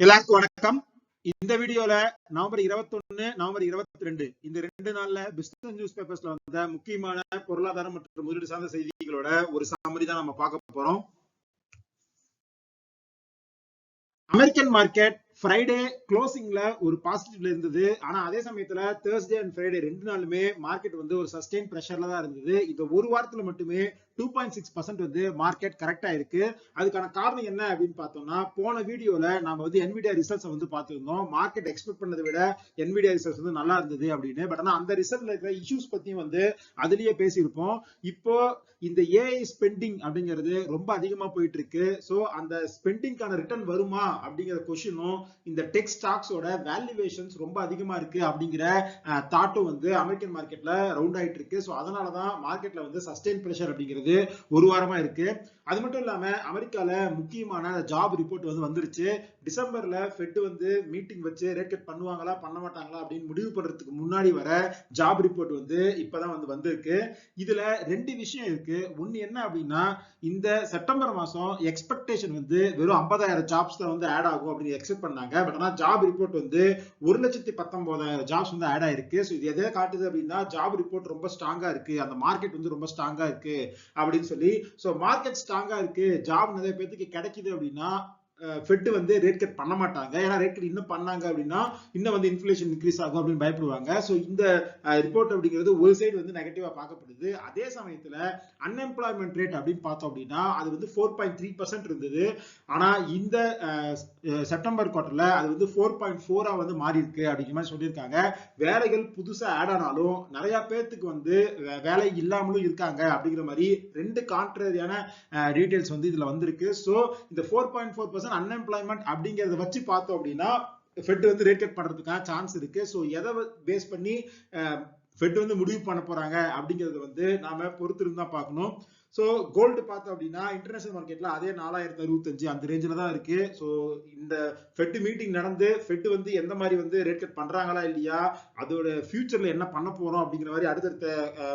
எல்லாருக்கும் வணக்கம். இந்த வீடியோல நவம்பர் 21 நவம்பர் 22 இந்த ரெண்டு நாள்ல பிசினஸ் நியூஸ் பேப்பர்ஸ்ல வந்த முக்கியமான பொருளாதாரம் மற்றும் முதலீடு சார்ந்த செய்திகளோட ஒரு சாமரி தான் நம்ம பார்க்க போறோம். அமெரிக்கன் மார்க்கெட் ஃப்ரைடே க்ளோசிங்ல ஒரு பாசிட்டிவ்ல இருந்தது. ஆனா அதே சமயத்துல தேர்ஸ்டே அண்ட் ஃப்ரைடே ரெண்டு நாளுமே மார்க்கெட் வந்து ஒரு சஸ்டெயின் பிரஷர்ல தான் இருந்தது. இந்த ஒரு வாரத்துல மட்டுமே டூ பாயிண்ட் சிக்ஸ் பர்சன்ட் வந்து மார்க்கெட் கரெக்டா இருக்கு. அதுக்கான காரணம் என்ன அப்படின்னு பார்த்தோம்னா போன வீடியோல நாம வந்து என்விடியா ரிசல்ட்ஸ் வந்து பார்த்துருந்தோம். மார்க்கெட் எக்ஸ்பெக்ட் பண்ணதை விட என்விடியா ரிசல்ட்ஸ் வந்து நல்லா இருந்தது அப்படின்னு. பட் ஆனா அந்த ரிசல்ட்ல இருக்கிற இஷ்யூஸ் பத்தியும் வந்து அதுலயே பேசியிருப்போம். இப்போ இந்த ஏஐ ஸ்பெண்டிங் அப்படிங்கிறது ரொம்ப அதிகமா போயிட்டு இருக்கு ஸோ அந்த ஸ்பெண்டிங்கான ரிட்டர்ன் வருமா அப்படிங்கிற கொஷினும் இந்த டெக் ஸ்டாக்ஸோட வேல்யூவேஷன்ஸ் ரொம்ப அதிகமா இருக்கு அப்படிங்கிற தாட்டும் வந்து அமெரிக்கன் மார்க்கெட்ல ரவுண்ட் ஆயிட்டு இருக்கு ஸோ அதனாலதான் மார்க்கெட்ல வந்து சஸ்டெயின் ப்ரெஷர் அப்படிங்கிறது ஒரு வாரமா இருக்கு. அது மட்டும் இல்லாம அமெரிக்கால முக்கியமான ஜாப் ரிப்போர்ட் வந்து வந்துருச்சு. டிசம்பர்ல ஃபெட் வந்து மீட்டிங் வச்சு ரேட் கட் பண்ணுவாங்களா பண்ண மாட்டாங்களா அப்படின்னு முடிவு பண்றதுக்கு முன்னாடி வர ஜாப் ரிப்போர்ட் வந்து இப்பதான் வந்து வந்திருக்கு. இதுல ரெண்டு விஷயம் இருக்கு. ஒன்னு என்ன அப்படின்னா இந்த செப்டம்பர் மாசம் எக்ஸ்பெக்டேஷன் வந்து வெறும் ஐம்பதாயிரம் ஜாப்ஸ் தான் வந்து ஆட் ஆகும் அப்படின்னு எக்ஸ்பெக்ட் பண்ணாங்க. பட் ஆனா ஜாப் ரிப்போர்ட் வந்து ஒரு லட்சத்தி பத்தொன்பதாயிரம் ஜாப்ஸ் வந்து ஆட் ஆயிருக்கு. ஸோ இது எதை காட்டுது அப்படின்னா ஜாப் ரிப்போர்ட் ரொம்ப ஸ்ட்ராங்கா இருக்கு. அந்த மார்க்கெட் வந்து ரொம்ப ஸ்ட்ராங்கா இருக்கு அப்படின்னு சொல்லி. ஸோ மார்க்கெட் ஸ்ட்ராங்கா இருக்கு. ஜாப் நிறைய பேருக்கு கிடைக்குது அப்படின்னா ஃபெட்டு வந்து ரேட் கட் பண்ண மாட்டாங்க. ஏன்னா ரேட் கட் இன்னும் பண்ணாங்க அப்படின்னா இன்னும் வந்து இன்ஃபிளேஷன் இன்க்ரீஸ் ஆகும் அப்படின்னு பயப்படுவாங்க. ஸோ இந்த ரிப்போர்ட் அப்படிங்கிறது ஒரு சைடு வந்து நெகட்டிவாக பார்க்கப்படுது. அதே சமயத்தில் அன்எம்ப்ளாய்மெண்ட் ரேட் அப்படின்னு பார்த்தோம் அப்படின்னா அது வந்து ஃபோர் பாயிண்ட் த்ரீ பர்சன்ட் இருந்தது. ஆனால் இந்த செப்டம்பர் குவார்டர்ல அது வந்து ஃபோர் பாயிண்ட் ஃபோராக வந்து மாறி இருக்கு அப்படிங்கிற மாதிரி சொல்லியிருக்காங்க. வேலைகள் புதுசாக ஆட் ஆனாலும் நிறையா பேர்த்துக்கு வந்து வேலை இல்லாமலும் இருக்காங்க அப்படிங்கிற மாதிரி ரெண்டு கான்ட்ரரியான டீட்டெயில்ஸ் வந்து இதில் வந்திருக்கு. ஸோ இந்த four point four percent unemployment அப்படிங்கறத வச்சு பார்த்தோம் அப்படின்னா ஃபெட் வந்து ரேட் கட் பண்றதுக்கான சான்ஸ் இருக்கு. ஸோ எதை பேஸ் பண்ணி ஃபெட் வந்து முடிவு பண்ண போறாங்க அப்படிங்கறத வந்து நாம பொறுத்திருந்து தான் பார்க்கணும். ஸோ கோல்டு பார்த்தோம் அப்படின்னா இன்டர்நேஷனல் மார்க்கெட்ல அதே நாலாயிரத்தி அறுபத்தஞ்சு அந்த ரேஞ்சில் தான் இருக்கு. ஸோ இந்த ஃபெட் மீட்டிங் நடந்து ஃபெட் வந்து எந்த மாதிரி வந்து ரேட் கட் பண்றாங்களா இல்லையா அதோட ஃபியூச்சர்ல என்ன பண்ண போறோம் அப்படிங்கிற மாதிரி அடுத்தடுத்த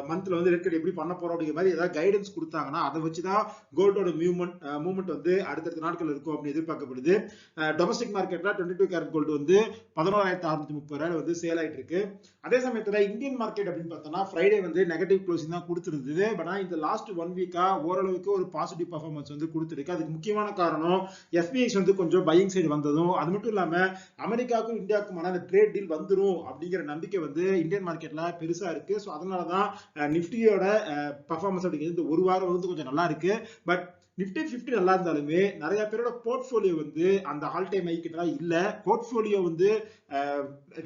மந்த்ல வந்து ரேட் கட் எப்படி பண்ண போறோம் அப்படிங்கிற மாதிரி ஏதாவது கைடன்ஸ் கொடுத்தாங்கன்னா அதை வச்சு தான் கோல்டோட மூவ்மெண்ட் மூவ்மெண்ட் வந்து அடுத்தடுத்த நாட்கள் இருக்கும் அப்படின்னு எதிர்பார்க்கப்படுது. டொமஸ்டிக் மார்க்கெட்ல டுவெண்ட்டி டூ கேரட் கோல்டு வந்து பதினோராயிரத்தி அறுநூத்தி முப்பது ரூபாய் வந்து சேல் ஆயிட்டு இருக்கு அதே சமயத்துல இந்தியன் மார்க்கெட் அப்படின்னு பார்த்தோம்னா ஃப்ரைடே வந்து நெகட்டிவ் க்ளோசிங் தான் கொடுத்துருந்தது. பட் ஆனால் இந்த லாஸ்ட் ஒன் வீக் டெக்னிக்கா ஓரளவுக்கு ஒரு பாசிட்டிவ் பர்ஃபார்மன்ஸ் வந்து கொடுத்துருக்கு. அதுக்கு முக்கியமான காரணம் எஃபிஐஸ் வந்து கொஞ்சம் பையிங் சைடு வந்ததும் அது மட்டும் இல்லாம அமெரிக்காவுக்கும் இந்தியாவுக்குமான அந்த ட்ரேட் டீல் வந்துடும் அப்படிங்கிற நம்பிக்கை வந்து இந்தியன் மார்க்கெட்ல பெருசா இருக்கு. ஸோ அதனாலதான் நிப்டியோட பர்ஃபார்மன்ஸ் அப்படிங்கிறது ஒரு வாரம் வந்து கொஞ்சம் நல்லா இருக்கு. பட் நிப்டி பிப்டி நல்லா இருந்தாலுமே நிறைய பேரோட போர்ட்ஃபோலியோ வந்து அந்த ஆல் டைம் ஐக்கிட்டலாம் இல்ல. போர்ட்ஃபோலியோ வந்து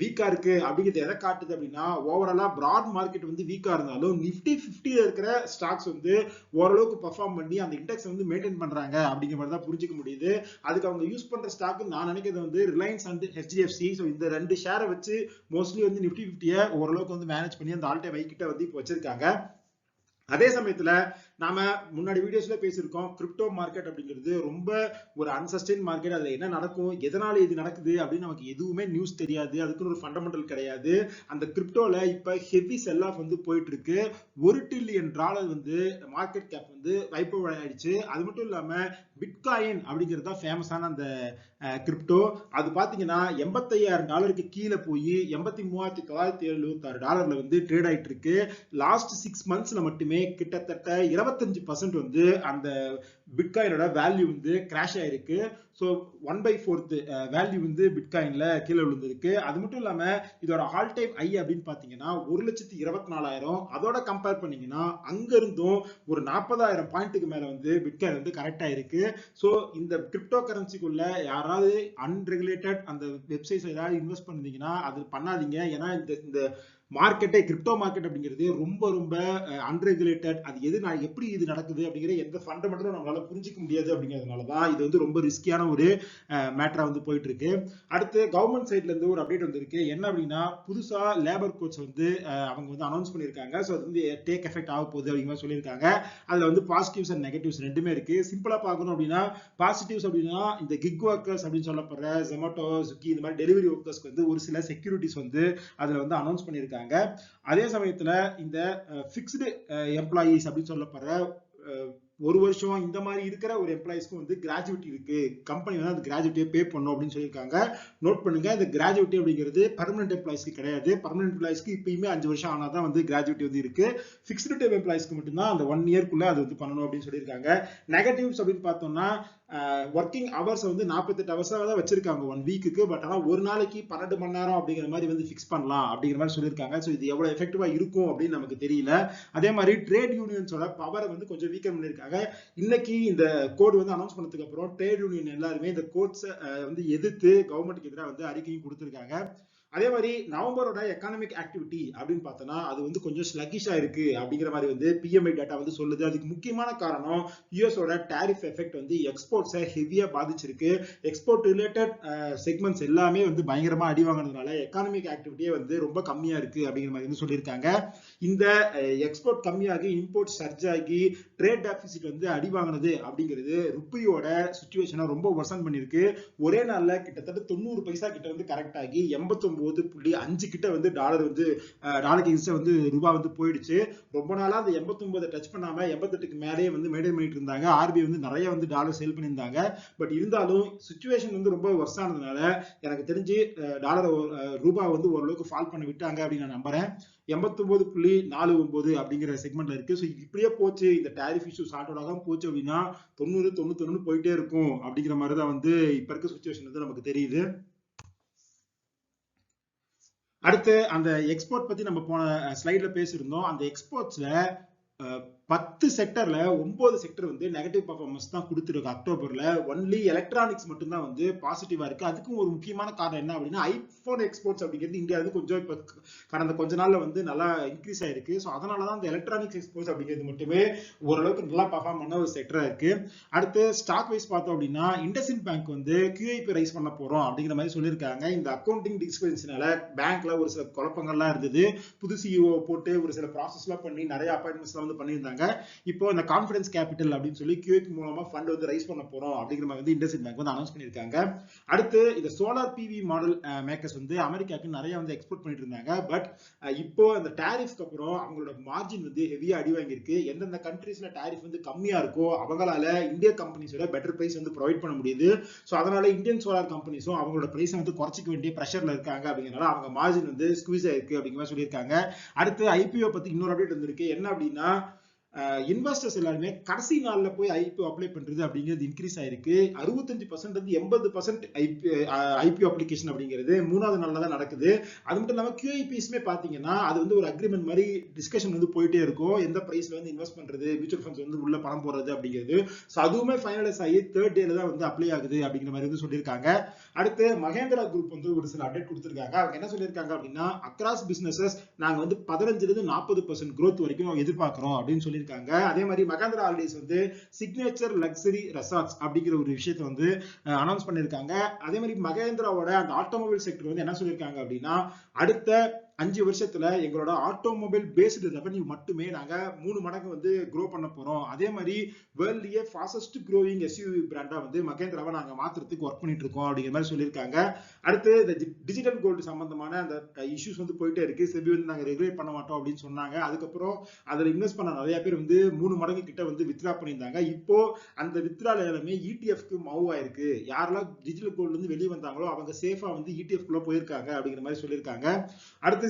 வீக்கா இருக்கு அப்படிங்கிறது எதை காட்டுது அப்படின்னா ஓவராலா பிராட் மார்க்கெட் வந்து வீக்கா இருந்தாலும் நிப்டி பிப்டியில இருக்கிற ஸ்டாக்ஸ் வந்து ஓரளவுக்கு பர்ஃபார்ம் பண்ணி அந்த இண்டெக்ஸ் வந்து மெயின்டைன் பண்றாங்க அப்படிங்கிற மாதிரி தான் புரிஞ்சுக்க முடியுது. அதுக்கு அவங்க யூஸ் பண்ற ஸ்டாக் நான் நினைக்கிறது வந்து ரிலையன்ஸ் அண்ட் ஹெச்டிஎஃப்சி ஸோ இந்த ரெண்டு ஷேரை வச்சு மோஸ்ட்லி வந்து நிப்டி பிப்டியை ஓரளவுக்கு வந்து மேனேஜ் பண்ணி அந்த ஆல் டைம் ஐக்கிட்ட வந்து இப்போ வச்சிருக்காங்க. அதே சமயத்துல நாம முன்னாடி வீடியோஸ்ல பேசியிருக்கோம் கிரிப்டோ மார்க்கெட் அப்படிங்கிறது ரொம்ப ஒரு அன்சஸ்டைன் மார்க்கெட் அதுல என்ன நடக்கும் எதனால இது நடக்குது அப்படின்னு நமக்கு எதுவுமே நியூஸ் தெரியாது. அதுக்குன்னு ஒரு ஃபண்டமெண்டல் கிடையாது. அந்த கிரிப்டோல இப்ப ஹெவி செல் ஆஃப் வந்து போயிட்டு இருக்கு ஒரு டில்லியன் டாலர் வந்து மார்க்கெட் கேப் வந்து வைப்பு ஆயிடுச்சு. அது மட்டும் இல்லாம பிட்காயின் அப்படிங்கிறது தான் ஃபேமஸான அந்த கிரிப்டோ அது பாத்தீங்கன்னா எண்பத்தையாயிரம் டாலருக்கு கீழே போய் எண்பத்தி மூவாயிரத்தி தொள்ளாயிரத்தி எழுபத்தி ஆறு டாலர்ல வந்து ட்ரேட் ஆயிட்டு இருக்கு லாஸ்ட் சிக்ஸ் மந்த்ஸ்ல மட்டுமே கிட்டத்தட்ட இருபத்தஞ்சு பர்சன்ட் வந்து அந்த பிட்காயினோட வேல்யூ வந்து கிராஷ் ஆயிருக்கு. So one by fourth value வந்து பிட்காயின்ல கீழே விழுந்திருக்கு. அது மட்டும் இல்லாம இதோட ஆல் டைம் ஐ அப்படின்னு பாத்தீங்கன்னா ஒரு லட்சத்தி இருபத்தி நாலாயிரம். அதோட கம்பேர் பண்ணீங்கன்னா அங்க இருந்தும் ஒரு நாற்பதாயிரம் பாயிண்ட்டுக்கு மேல வந்து பிட்காயின் வந்து கரெக்ட் இருக்கு ஸோ இந்த கிரிப்டோ கரன்சிக்குள்ள யாராவது அன்ரெகுலேட்டட் அந்த வெப்சைட்ஸ் ஏதாவது இன்வெஸ்ட் பண்ணீங்கன்னா அது பண்ணாதீங்க. ஏன்னா இந்த இந்த மார்க்கெட்டே கிரிப்டோ மார்க்கெட் அப்படிங்கிறது ரொம்ப ரொம்ப அன்ரெகுலேட்டட் அது எது நான் எப்படி இது நடக்குது அப்படிங்கிற எந்த ஃபண்டமெண்டலும் நம்மளால புரிஞ்சிக்க முடியாது அப்படிங்கிறதுனால தான் இது வந்து ரொம்ப ரிஸ்கியான ஒரு மேட்டரா வந்து போயிட்டு இருக்கு அடுத்து கவர்மெண்ட் சைட்ல இருந்து ஒரு அப்டேட் வந்திருக்கு. என்ன அப்படின்னா புதுசா லேபர் கோச் வந்து அவங்க வந்து அனௌன்ஸ் பண்ணியிருக்காங்க. ஸோ அது வந்து டேக் எஃபெக்ட் ஆக போகுது அப்படிங்கிற மாதிரி சொல்லியிருக்காங்க. அதுல வந்து பாசிட்டிவ்ஸ் அண்ட் நெகட்டிவ்ஸ் ரெண்டுமே இருக்கு. சிம்பிளா பார்க்கணும் அப்படின்னா பாசிட்டிவ்ஸ் அப்படின்னா இந்த கிக் ஒர்க்கர்ஸ் அப்படின்னு சொல்லப்படுற ஜொமேட்டோ ஸ்விக்கி இந்த மாதிரி டெலிவரி ஒர்க்கர்ஸ்க்கு வந்து ஒரு சில செக்யூரிட்டிஸ் வந்து அதுல வந்து அனௌன்ஸ் பண்ணியிருக்காங்க. அதே சமயத்துல இந்த பிக்ஸ்டு எம்ப்ளாயீஸ் அப்படின்னு சொல்லப்படுற ஒரு வருஷம் இந்த மாதிரி இருக்கிற ஒரு எம்ப்ளாயிஸ்க்கும் வந்து கிராஜுவிட்டி இருக்கு. கம்பெனி வந்து அந்த கிராஜுவிட்டியை பே பண்ணும் அப்படின்னு சொல்லியிருக்காங்க. நோட் பண்ணுங்க இந்த கிராஜுவிட்டி அப்படிங்கிறது பர்மனன்ட் எம்ப்ளாயிஸ்க்கு கிடையாது. பர்மனன்ட் எம்ப்ளாயிஸ்க்கு இப்பயுமே அஞ்சு வருஷம் ஆனால் தான் வந்து கிராஜுவிட்டி வந்து இருக்கு. ஃபிக்ஸ்டு டைம் எம்ப்ளாயிஸ்க்கு மட்டும்தான் அந்த ஒன் இயர்க்குள்ள அது வந்து பண்ணணும் அப்படின்னு சொல்லியிருக்காங்க. நெகட்டிவ்ஸ் அப்படின்னு பார்த்தோம்னா ஒர்க்கிங் ஹவர்ஸ் வந்து நாற்பத்தெட்டு ஹவர்ஸாக தான் வச்சிருக்காங்க ஒன் வீக்குக்கு பட் ஆனால் ஒரு நாளைக்கு பன்னெண்டு மணி நேரம் அப்படிங்கிற மாதிரி வந்து ஃபிக்ஸ் பண்ணலாம் அப்படிங்கிற மாதிரி சொல்லியிருக்காங்க. ஸோ இது எவ்வளோ எஃபெக்டிவாக இருக்கும் அப்படின்னு நமக்கு தெரியல. அதே மாதிரி ட்ரேட் யூனியன்ஸோட பவரை வந்து கொஞ்சம் வீக்கம் பண்ணியிருக்காங்க. இன்னைக்கு இந்த கோட் வந்து அனௌன்ஸ் பண்ணதுக்கு அப்புறம் ட்ரேட் யூனியன் எல்லாருமே இந்த கோட்ஸை வந்து எதிர்த்து கவர்மெண்ட்டுக்கு எதிராக வந்து அறிக்கையும் கொடுத்துருக்காங்க. அதே மாதிரி நவம்பரோட எக்கானமிக் ஆக்டிவிட்டி அப்படின்னு பார்த்தோம்னா அது வந்து கொஞ்சம் ஸ்லக்கிஷா இருக்கு அப்படிங்கிற மாதிரி வந்து பிஎம்ஐ டேட்டா வந்து சொல்லுது. அதுக்கு முக்கியமான காரணம் யூஎஸோட டேரிஃப் எஃபெக்ட் வந்து எக்ஸ்போர்ட்ஸை ஹெவியா பாதிச்சிருக்கு. எக்ஸ்போர்ட் ரிலேட்டட் செக்மெண்ட்ஸ் எல்லாமே வந்து பயங்கரமா அடி வாங்கினதுனால எக்கானமிக் ஆக்டிவிட்டியே வந்து ரொம்ப கம்மியா இருக்கு அப்படிங்கிற மாதிரி வந்து சொல்லியிருக்காங்க. இந்த எக்ஸ்போர்ட் கம்மியாகி இம்போர்ட் சர்ஜ் ஆகி ட்ரேட் டெபிசிட் வந்து அடி வாங்கினது அப்படிங்கிறது ருப்பியோட சுச்சுவேஷனை ரொம்ப ஒர்சன் பண்ணியிருக்கு. ஒரே நாள்ல கிட்டத்தட்ட தொண்ணூறு பைசா கிட்ட வந்து கரெக்ட் ஆகி எண்பத்தொன்பது ஒன்பது புள்ளி அஞ்சு கிட்ட வந்து டாலர் வந்து டாலருக்கு இன்ஸ்டா வந்து ரூபா வந்து போயிடுச்சு. ரொம்ப நாளா அந்த எண்பத்தொன்பதை டச் பண்ணாம எண்பத்தெட்டுக்கு மேலேயே வந்து மெயின்டைன் பண்ணிட்டு இருந்தாங்க. ஆர்பிஐ வந்து நிறைய வந்து டாலர் சேல் பண்ணியிருந்தாங்க. பட் இருந்தாலும் சுச்சுவேஷன் வந்து ரொம்ப ஒர்ஸ் ஆனதுனால எனக்கு தெரிஞ்சு டாலர் ரூபா வந்து ஓரளவுக்கு ஃபால் பண்ண விட்டாங்க அப்படின்னு நான் நம்புறேன். எண்பத்தொன்பது புள்ளி நாலு ஒன்பது அப்படிங்கிற செக்மெண்ட்ல இருக்கு. ஸோ இப்படியே போச்சு. இந்த டேரிஃப் இஷ்யூ சார்ட் அவுட் ஆகாம போச்சு அப்படின்னா தொண்ணூறு தொண்ணூத்தொன்னு போயிட்டே இருக்கும் அப்படிங்கிற மாதிரி தான் வந்து இப்போ இருக்க சுச்சுவேஷன் வந்து நமக்கு தெரியுது. அடுத்து அந்த எக்ஸ்போர்ட் பத்தி நம்ம போன ஸ்லைட்ல பேசியிருந்தோம். அந்த எக்ஸ்போர்ட்ஸ்ல பத்து செக்டர்ல ஒன்பது செக்டர் வந்து நெகட்டிவ் பர்ஃபார்மன்ஸ் தான் கொடுத்துருக்கு அக்டோபர்ல. ஒன்லி எலக்ட்ரானிக்ஸ் மட்டும்தான் வந்து பாசிட்டிவா இருக்கு. அதுக்கும் ஒரு முக்கியமான காரணம் என்ன அப்படின்னா ஐபோன் எக்ஸ்போர்ட்ஸ் அப்படிங்கிறது இந்தியா வந்து கொஞ்சம் இப்ப கடந்த கொஞ்ச நாள்ல வந்து நல்லா இன்க்ரீஸ் ஆயிருக்கு. ஸோ அதனாலதான் அந்த எலக்ட்ரானிக்ஸ் எக்ஸ்போர்ட்ஸ் அப்படிங்கிறது மட்டுமே ஓரளவுக்கு நல்லா பர்ஃபார்ம் பண்ண ஒரு செக்டரா இருக்கு. அடுத்து ஸ்டாக் வைஸ் பார்த்தோம் அப்படின்னா இண்டஸ்இன் பேங்க் வந்து கியூஐபி ரைஸ் பண்ண போறோம் அப்படிங்கிற மாதிரி சொல்லியிருக்காங்க. இந்த அக்கௌண்டிங் டிஸ்பென்ஸ்னால பேங்க்ல ஒரு சில குழப்பங்கள்லாம் இருந்தது. புது சிஇஓ போட்டு ஒரு சில ப்ராசஸ்லாம் பண்ணி நிறைய அப்பாயின்மெண்ட்ஸ்லாம் வந்து பண்ணியிருந்தாங்க. இப்போ இந்த கான்ஃபிடன்ஸ் கேபிட்டல் அப்படின்னு சொல்லி கியூஏக்கு மூலமா ஃபண்ட் வந்து ரைஸ் பண்ண போறோம் அப்படிங்கிற மாதிரி வந்து இண்டஸ்இன் பேங்க் வந்து அனௌன்ஸ் பண்ணியிருக்காங்க. அடுத்து இந்த சோலார் பிவி மாடல் மேக்கர்ஸ் வந்து அமெரிக்காவுக்கு நிறைய வந்து எக்ஸ்போர்ட் பண்ணிட்டு இருந்தாங்க. பட் இப்போ அந்த டேரிஃப்க்கு அப்புறம் அவங்களோட மார்ஜின் வந்து ஹெவியா அடி வாங்கியிருக்கு. எந்தெந்த கண்ட்ரீஸ்ல டேரிஃப் வந்து கம்மியா இருக்கோ அவங்களால இந்திய கம்பெனிஸோட பெட்டர் பிரைஸ் வந்து ப்ரொவைட் பண்ண முடியுது. ஸோ அதனால இந்தியன் சோலார் கம்பெனிஸும் அவங்களோட பிரைஸ் வந்து குறைச்சிக்க வேண்டிய ப்ரெஷர்ல இருக்காங்க அப்படிங்கிறனால அவங்க மார்ஜின் வந்து ஸ்குவீஸ் ஆயிருக்கு அப்படிங்கிற மாதிரி சொல்லியிருக்காங்க. அடுத்து ஐபிஓ பத்தி இன்னொரு அப்டேட் வந்திருக்கு. என்ன அப்படின்னா இன்வெஸ்டர்ஸ் எல்லாருமே கடைசி நாளில் போய் ஐபிஓ அப்ளை பண்றது அப்படிங்கிறது இன்க்ரீஸ் ஆயிருக்கு. அறுபத்தஞ்சு பர்சன்ட் வந்து எண்பது பர்சன்ட் ஐபி ஐபிஓ அப்ளிகேஷன் அப்படிங்கிறது மூணாவது நாளில் தான் நடக்குது. அது மட்டும் இல்லாமல் கியூஐபிஎஸ்மே பார்த்தீங்கன்னா அது வந்து ஒரு அக்ரிமெண்ட் மாதிரி டிஸ்கஷன் வந்து போயிட்டே இருக்கும். எந்த ப்ரைஸ்ல வந்து இன்வெஸ்ட் பண்றது மியூச்சுவல் ஃபண்ட்ஸ் வந்து உள்ள பணம் போடுறது அப்படிங்கிறது. ஸோ அதுவுமே ஃபைனலைஸ் ஆகி தேர்ட் டேல தான் வந்து அப்ளை ஆகுது அப்படிங்கிற மாதிரி வந்து சொல்லியிருக்காங்க. அடுத்து மகேந்திரா குரூப் வந்து ஒரு சில அப்டேட் கொடுத்துருக்காங்க. அவங்க என்ன சொல்லியிருக்காங்க அப்படின்னா அக்ராஸ் பிசினஸஸ் நாங்கள் வந்து பதினஞ்சுலேருந்து நாற்பது பர்சன்ட் க்ரோத் வரைக்கும் எதிர்பார்க்குறோம் அப்படின்னு சொல்லியிருக்காங்க. அதே மாதிரி மகேந்திரா ஹாலிடேஸ் வந்து சிக்னேச்சர் லக்ஸரி ரெசார்ட்ஸ் அப்படிங்கிற ஒரு விஷயத்தை வந்து அனௌன்ஸ் பண்ணியிருக்காங்க. அதே மாதிரி மகேந்திராவோட அந்த ஆட்டோமொபைல் செக்டர் வந்து என்ன சொல்லியிருக்காங்க அப்படின்னா அடுத்த அஞ்சு வருஷத்துல எங்களோட ஆட்டோமொபைல் பேஸ்டு ரெவன்யூ மட்டுமே நாங்க மூணு மடங்கு வந்து க்ரோ பண்ண போறோம். அதே மாதிரி வேர்ல்ட்லயே ஃபாஸ்டஸ்ட் க்ரோயிங் எஸ்யூவி பிராண்டா வந்து மகேந்திராவை நாங்க மாத்துறதுக்கு ஒர்க் பண்ணிட்டு இருக்கோம் அப்படிங்கிற மாதிரி சொல்லியிருக்காங்க. அடுத்து இந்த டிஜிட்டல் கோல்டு சம்பந்தமான அந்த இஷ்யூஸ் வந்து போயிட்டே இருக்கு. செபி வந்து நாங்க ரெகுலேட் பண்ண மாட்டோம் அப்படின்னு சொன்னாங்க. அதுக்கப்புறம் அதுல இன்வெஸ்ட் பண்ண நிறைய பேர் வந்து மூணு மடங்கு கிட்ட வந்து வித்ரா பண்ணியிருந்தாங்க. இப்போ அந்த வித்ரால எல்லாமே இடிஎஃப்க்கு மவ் ஆயிருக்கு. யாரெல்லாம் டிஜிட்டல் கோல்டு வந்து வெளியே வந்தாங்களோ அவங்க சேஃபா வந்து இடிஎஃப் குள்ள போயிருக்காங்க அப்படிங்கிற மாதிரி சொல்லியிருக்காங்க. அடுத்து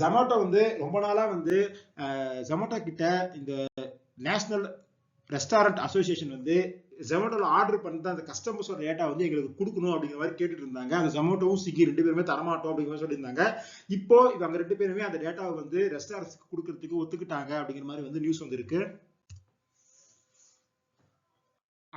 ஜொமேட்டோ வந்து ரொம்ப நாளா வந்து ஜொமேட்டோ கிட்ட இந்த நேஷனல் ரெஸ்டாரண்ட் அசோசியேஷன் வந்து ஜொமேட்டோல ஆர்டர் பண்ணுறது அந்த கஸ்டமர்ஸோட டேட்டா வந்து எங்களுக்கு கொடுக்கணும் அப்படிங்கிற மாதிரி கேட்டுட்டு இருந்தாங்க. அந்த ஜொமேட்டோவும் ஸ்விக்கி ரெண்டு பேருமே தரமாட்டோம் அப்படிங்கிற மாதிரி சொல்லியிருந்தாங்க. இப்போ இவங்க ரெண்டு பேருமே அந்த டேட்டாவை வந்து ரெஸ்டாரண்ட்ஸ்க்கு கொடுக்கறதுக்கு ஒத்துக்கிட்டாங்க அப்படிங்கிற மாதிரி வந்து நியூஸ் வந்திருக்கு.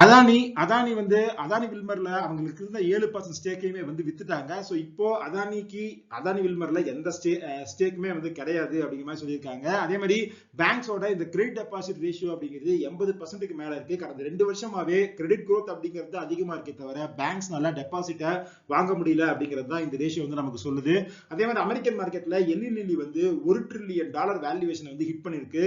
அதானி அதானி வந்து அதானி வில்மர்ல அவங்களுக்கு இருந்த ஏழு பர்சன்ட் ஸ்டேக்கையுமே வந்து வித்துட்டாங்க. ஸோ இப்போ அதானிக்கு அதானி வில்மர்ல எந்த ஸ்டே ஸ்டேக்குமே வந்து கிடையாது அப்படிங்கிற மாதிரி சொல்லியிருக்காங்க. அதே மாதிரி பேங்க்ஸோட இந்த கிரெடிட் டெபாசிட் ரேஷியோ அப்படிங்கிறது எண்பது பர்சன்ட்டுக்கு மேல இருக்கு. கடந்த ரெண்டு வருஷமாவே கிரெடிட் growth அப்படிங்கிறது அதிகமா இருக்கே தவிர பேங்க்ஸ்னால டெபாசிட்டை வாங்க முடியல அப்படிங்கிறது தான் இந்த ரேஷியோ வந்து நமக்கு சொல்லுது. அதே மாதிரி அமெரிக்கன் மார்க்கெட்ல எல்இலிலி வந்து ஒரு ட்ரில்லியன் டாலர் வேல்யூவேஷன் வந்து ஹிட் பண்ணிருக்கு.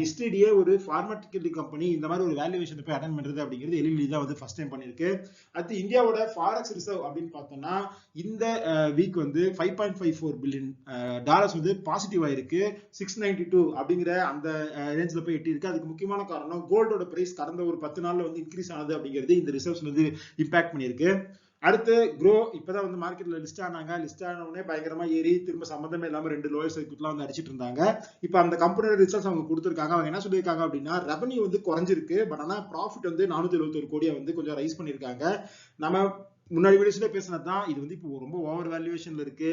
ஹிஸ்டரியே ஒரு ஃபார்மட்டிக்கல் கம்பெனி இந்த மாதிரி ஒரு வேல்யூவேஷன் போய் அட்டன் பண்றது அப்படிங்கிறது அப்படிங்கிறது எலிலி தான் வந்து ஃபர்ஸ்ட் டைம் பண்ணியிருக்கு. அடுத்து இந்தியாவோட ஃபாரக்ஸ் ரிசர்வ் அப்படின்னு பார்த்தோம்னா இந்த வீக் வந்து five point five four billion dollars வந்து பாசிட்டிவ் ஆயிருக்கு. சிக்ஸ் நைன்டி டூ அப்படிங்கிற அந்த ரேஞ்சில் போய் எட்டி இருக்கு அதுக்கு முக்கியமான காரணம் கோல்டோட பிரைஸ் கடந்த ஒரு பத்து நாளில் வந்து இன்க்ரீஸ் ஆனது அப்படிங்கிறது இந்த ரிசர்வ்ஸ் வந்து இம்பாக்ட் பண்ணியிருக்கு. அடுத்து க்ரோ இப்பதான் வந்து மார்க்கெட்ல லிஸ்ட் ஆனாங்க. லிஸ்ட் ஆன உடனே பயங்கரமா ஏறி திரும்ப சம்பந்தமே இல்லாம ரெண்டு லோயர் சர்க்கியூட்லாம் வந்து அடிச்சிட்டு இருந்தாங்க. இப்போ அந்த கம்பெனியோட ரிசல்ட்ஸ் அவங்க கொடுத்துருக்காங்க. அவங்க என்ன சொல்லியிருக்காங்க அப்படின்னா ரெவன்யூ வந்து குறைஞ்சிருக்கு. பட் ஆனா ப்ராஃபிட் வந்து நானூத்தி எழுபத்தொரு கோடியை வந்து கொஞ்சம் ரைஸ் பண்ணியிருக்காங்க. நம்ம முன்னாடி வீடியோஸ்ல பேசினது தான் இது வந்து இப்போ ரொம்ப ஓவர் வேல்யூவேஷன்ல இருக்கு.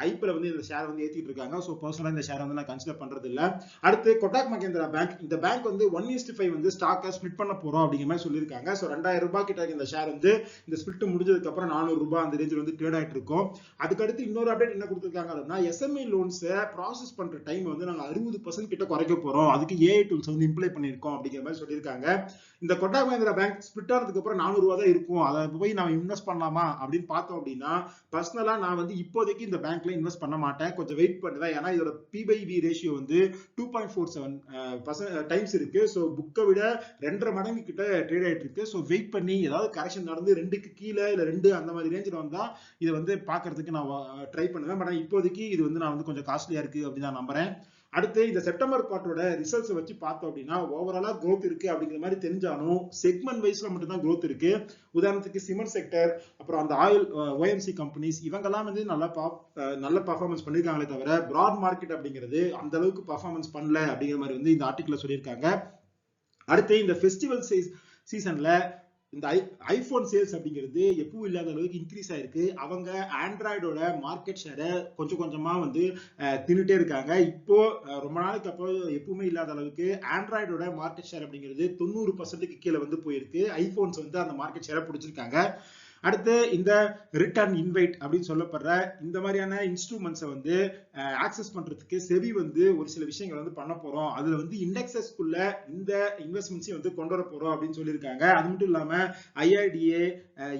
ஹைப்ல வந்து இந்த ஷேர் வந்து ஏத்திட்டு இருக்காங்க. ஸோ பர்சனலா இந்த ஷேர் வந்து நான் கன்சிடர் பண்றது இல்ல அடுத்து கொட்டாக் மகேந்திரா பேங்க் இந்த பேங்க் வந்து ஒன் இஸ்ட் ஃபைவ் வந்து ஸ்டாக்கை ஸ்பிட் பண்ண போறோம் அப்படிங்கிற மாதிரி சொல்லியிருக்காங்க. ஸோ ரெண்டாயிரம் ரூபாய் கிட்ட இந்த ஷேர் வந்து இந்த ஸ்பிட் முடிஞ்சதுக்கு அப்புறம் நானூறு ரூபாய் அந்த ரேஞ்சில் வந்து ட்ரேட் ஆயிட்டு இருக்கும். அதுக்கடுத்து இன்னொரு அப்டேட் என்ன கொடுத்துருக்காங்க அப்படின்னா எஸ்எம்ஐ லோன்ஸை ப்ராசஸ் பண்ற டைம் வந்து நாங்கள் அறுபது பர்சன்ட் கிட்ட குறைக்க போறோம். அதுக்கு ஏஐ டூல்ஸ் வந்து இம்ப்ளை பண்ணியிருக்கோம் அப்படிங்கிற மாதிரி சொல்லியிருக்காங்க. இந்த கொட்டாக் மகேந்திரா பேங்க் ஸ்பிட் ஆனதுக்கு அப்புறம் நானூறு ரூபாய் தான் இருக்கும். அதை போய் நான் இன்வெஸ்ட் பண்ணலாமா அப்படின்னு பார்த்தோம் அப்படின்னா பர்சனலா நான் வந்து இப்போதைக்கு இந்த பேங்க்ல இன்வெஸ்ட் பண்ண மாட்டேன். கொஞ்சம் வெயிட் பண்ணுவேன். ஏன்னா இதோட பிபைவி ரேஷியோ வந்து two point four seven times இருக்கு. ஸோ புக்கை விட ரெண்டரை மடங்கு கிட்ட ட்ரேட் ஆயிட்டு இருக்கு. ஸோ வெயிட் பண்ணி ஏதாவது கரெக்ஷன் நடந்து ரெண்டுக்கு கீழே இல்லை ரெண்டு அந்த மாதிரி ரேஞ்சில் வந்தா இதை வந்து பார்க்கறதுக்கு நான் ட்ரை பண்ணுவேன். பட் இப்போதைக்கு இது வந்து நான் வந்து கொஞ்சம் காஸ்ட்லியா இருக்கு அப்படின்னு நான் நம்புறேன். அடுத்து இந்த செப்டம்பர் குவார்டரோட ரிசல்ட்ஸ் வச்சு பார்த்தோம் அப்படின்னா ஓவராலா க்ரோத் இருக்கு அப்படிங்கிற மாதிரி தெரிஞ்சாலும் செக்மெண்ட் வைஸ்ல மட்டும்தான் க்ரோத் இருக்கு. உதாரணத்துக்கு சிமெண்ட் செக்டர் அப்புறம் அந்த ஆயில் ஓஎம்சி கம்பெனிஸ் இவங்கெல்லாம் வந்து நல்லா நல்ல பர்ஃபார்மன்ஸ் பண்ணிருக்காங்களே தவிர பிராட் மார்க்கெட் அப்படிங்கிறது அந்த அளவுக்கு பர்ஃபார்மன்ஸ் பண்ணல அப்படிங்கிற மாதிரி வந்து இந்த ஆர்டிக்கல்ல சொல்லியிருக்காங்க. அடுத்து இந்த ஃபெஸ்டிவல் சீசன்ல இந்த ஐ ஐபோன் சேல்ஸ் அப்படிங்கிறது எப்பவும் இல்லாத அளவுக்கு இன்க்ரீஸ் ஆயிருக்கு. அவங்க ஆண்ட்ராய்டோட மார்க்கெட் ஷேரை கொஞ்சம் கொஞ்சமா வந்து தின்னுட்டே இருக்காங்க. இப்போ ரொம்ப நாளைக்கு அப்போ எப்பவுமே இல்லாத அளவுக்கு ஆண்ட்ராய்டோட மார்க்கெட் ஷேர் அப்படிங்கிறது தொண்ணூறு பர்சன்ட்டுக்கு கீழே வந்து போயிருக்கு. ஐபோன்ஸ் வந்து அந்த மார்க்கெட் ஷேரை பிடிச்சிருக்காங்க. அடுத்து இந்த ரிட்டர்ன் இன்வைட் அப்படின்னு சொல்லப்படுற இந்த மாதிரியான இன்ஸ்ட்ருமெண்ட்ஸை வந்து ஆக்சஸ் பண்றதுக்கு செவி வந்து ஒரு சில விஷயங்கள் வந்து பண்ண போறோம். அதுல வந்து இண்டெக்ஸஸ்க்குள்ள இந்த இன்வெஸ்ட்மெண்ட்ஸையும் வந்து கொண்டு வர போறோம் அப்படின்னு சொல்லியிருக்காங்க. அது மட்டும் இல்லாம ஐஆர்டிஏ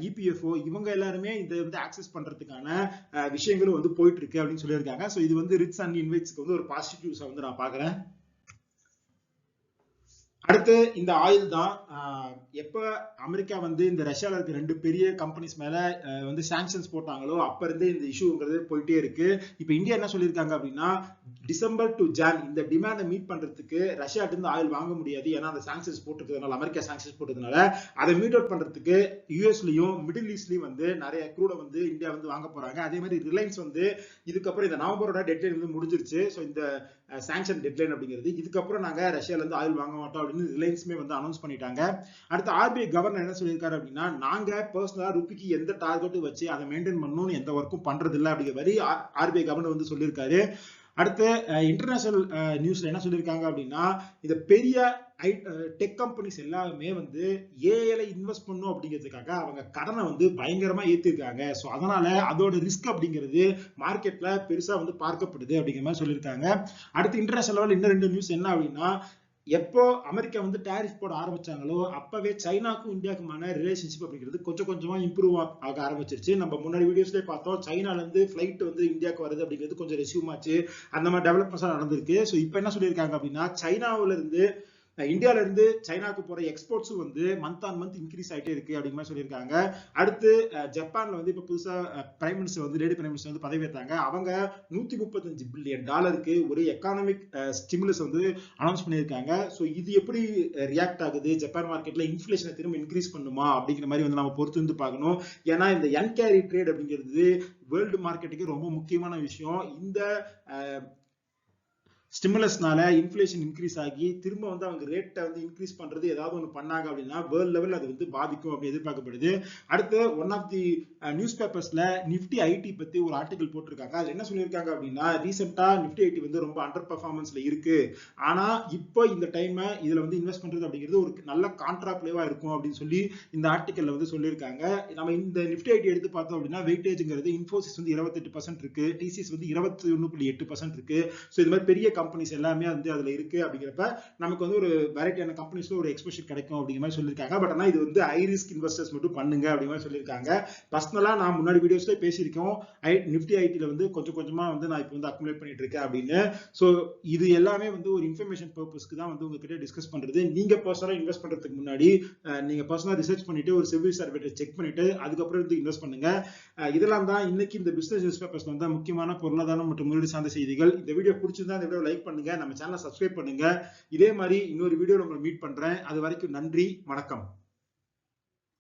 இபிஎஃப்ஓ இவங்க எல்லாருமே இதை வந்து ஆக்சஸ் பண்றதுக்கான விஷயங்களும் வந்து போயிட்டு இருக்கு அப்படின்னு சொல்லியிருக்காங்க. ஸோ இது வந்து ரிட்ஸ் அண்ட் இன்வைட்ஸ்க்கு வந்து ஒரு பாசிட்டிவ்ஸை வந்து நான் பாக்குறேன் அடுத்து இந்த ஆயில் தான் எப்ப அமெரிக்கா வந்து இந்த ரஷ்யால இருக்க ரெண்டு பெரிய கம்பெனிஸ் மேல வந்து சாங்ஷன்ஸ் போட்டாங்களோ அப்ப இருந்தே இந்த இஷ்யூங்கிறது போயிட்டே இருக்கு. இப்ப இந்தியா என்ன சொல்லியிருக்காங்க அப்படின்னா டிசம்பர் டு ஜான் இந்த டிமாண்டை மீட் பண்றதுக்கு ரஷ்யாட்டு இருந்து ஆயில் வாங்க முடியாது. ஏன்னா அந்த சாங்ஷன்ஸ் போட்டுருக்கிறதுனால அமெரிக்கா சாங்ஷன்ஸ் போட்டதுனால அதை மீட் அவுட் பண்றதுக்கு யூஎஸ்லயும் மிடில் ஈஸ்ட்லயும் வந்து நிறைய க்ரூட வந்து இந்தியா வந்து வாங்க போறாங்க. அதே மாதிரி ரிலையன்ஸ் வந்து இதுக்கப்புறம் இந்த நவம்பரோட டெட்லைன் வந்து முடிஞ்சிருச்சு. ஸோ இந்த சாங்ஷன் டெட்லைன் அப்படிங்கிறது. இதுக்கப்புறம் நாங்க ரஷ்யால இருந்து ஆயில் வாங்க மாட்டோம் அப்படின்னு ரிலையன்ஸுமே வந்து அனௌன்ஸ் பண்ணிட்டாங்க. அடுத்து ஆர்பிஐ கவர்னர் என்ன சொல்லியிருக்காரு அப்படின்னா நாங்க பர்சனலா ருப்பிக்கு எந்த டார்கெட்டும் வச்சு அதை மெயின்டைன் பண்ணணும்னு எந்த ஒர்க்கும் பண்றது இல்லை அப்படிங்கிற மாதிரி ஆர்பிஐ கவர்னர் வந்து சொல்லியிருக்காரு. அடுத்து இன்டர்நேஷனல் நியூஸ்ல என்ன சொல்லியிருக்காங்க அப்படின்னா இந்த பெரிய டெக் கம்பெனிஸ் எல்லாருமே வந்து ஏஐல இன்வெஸ்ட் பண்ணும் அப்படிங்கிறதுக்காக அவங்க கடனை வந்து பயங்கரமா ஏத்திருக்காங்க. ஸோ அதனால அதோட ரிஸ்க் அப்படிங்கிறது மார்க்கெட்ல பெருசா வந்து பார்க்கப்படுது அப்படிங்கிற மாதிரி சொல்லியிருக்காங்க. அடுத்து இன்டர்நேஷனல் லெவல் இன்னும் ரெண்டு நியூஸ் என்ன அப்படின்னா எப்போ அமெரிக்கா வந்து டேரிஃப் போட ஆரம்பிச்சாங்களோ அப்பவே சைனாக்கும் இந்தியாவுக்குமான ரிலேஷன்ஷிப் அப்படிங்கிறது கொஞ்சம் கொஞ்சமா இம்ப்ரூவ் ஆக ஆரம்பிச்சிருச்சு. நம்ம முன்னாடி வீடியோஸ்லேயே பார்த்தோம். சைனால இருந்து ஃபிளைட் வந்து இந்தியாவுக்கு வருது அப்படிங்கிறது கொஞ்சம் ரெசியூம் ஆச்சு. அந்த மாதிரி டெவலப்மெண்ட்ஸ் நடந்திருக்கு. ஸோ இப்போ என்ன சொல்லியிருக்காங்க அப்படின்னா சைனாவில இருந்து இந்தியால இருந்து சைனாக்கு போற எக்ஸ்போர்ட்ஸும் வந்து மந்த் ஆன் மந்த் இன்க்ரீஸ் ஆயிட்டே இருக்கு அப்படிங்கிற மாதிரி சொல்லியிருக்காங்க. அடுத்து ஜப்பான்ல வந்து இப்ப புதுசா பிரைம் மினிஸ்டர் வந்து லேடி பிரைம் மினிஸ்டர் வந்து பதவி ஏற்றாங்க. அவங்க நூத்தி முப்பத்தஞ்சு பில்லியன் டாலருக்கு ஒரு எக்கானமிக் ஸ்டிமுலஸ் வந்து அனௌன்ஸ் பண்ணியிருக்காங்க. ஸோ இது எப்படி ரியாக்ட் ஆகுது? ஜப்பான் மார்க்கெட்ல இன்ஃபிளேஷனை திரும்ப இன்க்ரீஸ் பண்ணுமா? அப்படிங்கிற மாதிரி வந்து நம்ம பொறுத்து வந்து பார்க்கணும். ஏன்னா இந்த என் கேரி ட்ரேட் அப்படிங்கிறது வேர்ல்டு மார்க்கெட்டுக்கு ரொம்ப முக்கியமான விஷயம். இந்த ஸ்டிமுலஸ்னால இன்ஃபிளேஷன் இன்க்ரீஸ் ஆகி திரும்ப வந்து அவங்க ரேட்டை வந்து இன்க்ரீஸ் பண்றது ஏதாவது ஒன்று பண்ணாங்க அப்படின்னா வேர்ல்ட் லெவல் அது வந்து பாதிக்கும் அப்படி எதிர்பார்க்கப்படுது. அடுத்து ஒன் ஆஃப் தி நியூஸ் பேப்பர்ஸ்ல நிஃப்டி ஐடி பத்தி ஒரு ஆர்டிகல் போட்டிருக்காங்க. அது என்ன சொல்லியிருக்காங்க அப்படின்னா ரீசெண்டா நிஃப்டி ஐடி வந்து ரொம்ப அண்டர் பர்ஃபார்மன்ஸ்ல இருக்கு. ஆனா இப்போ இந்த டைம் இதுல வந்து இன்வெஸ்ட் பண்றது அப்படிங்கிறது ஒரு நல்ல கான்ட்ரா பிளேவா இருக்கும் அப்படின்னு சொல்லி இந்த ஆர்டிகல்ல வந்து சொல்லியிருக்காங்க. நம்ம இந்த நிஃப்டி ஐடி எடுத்து பார்த்தோம் அப்படின்னா வெயிட்டேஜ்ங்கிறது இன்ஃபோசிஸ் வந்து இருபத்தெட்டு பர்சன்ட் இருக்கு டிசிஎஸ் வந்து இருபத்தி ஒன்று புள்ளி எட்டு பர்சன்ட் இருக்கு. ஸோ இது மாதிரி பெரிய கம்பெனிஸ் எல்லாமே வந்து அதில் இருக்குது அப்படிங்கிறப்ப நமக்கு வந்து ஒரு வெரைட்டியான கம்பெனிஸில் ஒரு எக்ஸ்போஷர் கிடைக்கும் அப்படிங்கிற மாதிரி சொல்லியிருக்காங்க. பட் ஆனால் இது வந்து ஹை ரிஸ்க் இன்வெஸ்டர்ஸ் மட்டும் பண்ணுங்க அப்படிங்கிற மாதிரி சொல்லியிருக்காங்க. பர்சனலாக நான் முன்னாடி வீடியோஸ்ல பேசியிருக்கோம். ஐ நிஃப்டி ஐடியில் வந்து கொஞ்சம் கொஞ்சமாக வந்து நான் இப்போ வந்து அக்குமுலேட் பண்ணிட்டு இருக்கேன் அப்படின்னு. ஸோ இது எல்லாமே வந்து ஒரு இன்ஃபர்மேஷன் பர்பஸ்க்கு தான் வந்து உங்ககிட்ட டிஸ்கஸ் பண்ணுறது நீங்கள் பர்சனலாக இன்வெஸ்ட் பண்ணுறதுக்கு முன்னாடி நீங்கள் நீங்க ரிசர்ச் பண்ணிட்டு ஒரு சிவில் சர்வேட்டை செக் பண்ணிட்டு அதுக்கப்புறம் வந்து இன்வெஸ்ட் பண்ணுங்க. இதெல்லாம் தான் இன்னைக்கு இந்த பிசினஸ் நியூஸ் பேப்பர்ஸ் வந்து முக்கியமான பொருளாதாரம் மற்றும் முதலீடு சார்ந்த செய்திகள். இந்த வீடியோ பிடிச்சிருந்தா இந்த வீடியோ லைக் பண்ணுங்க நம்ம சேனலை சப்ஸ்கிரைப் பண்ணுங்க. இதே மாதிரி இன்னொரு வீடியோவில் உங்களை மீட் பண்றேன். அது வரைக்கும் நன்றி வணக்கம்.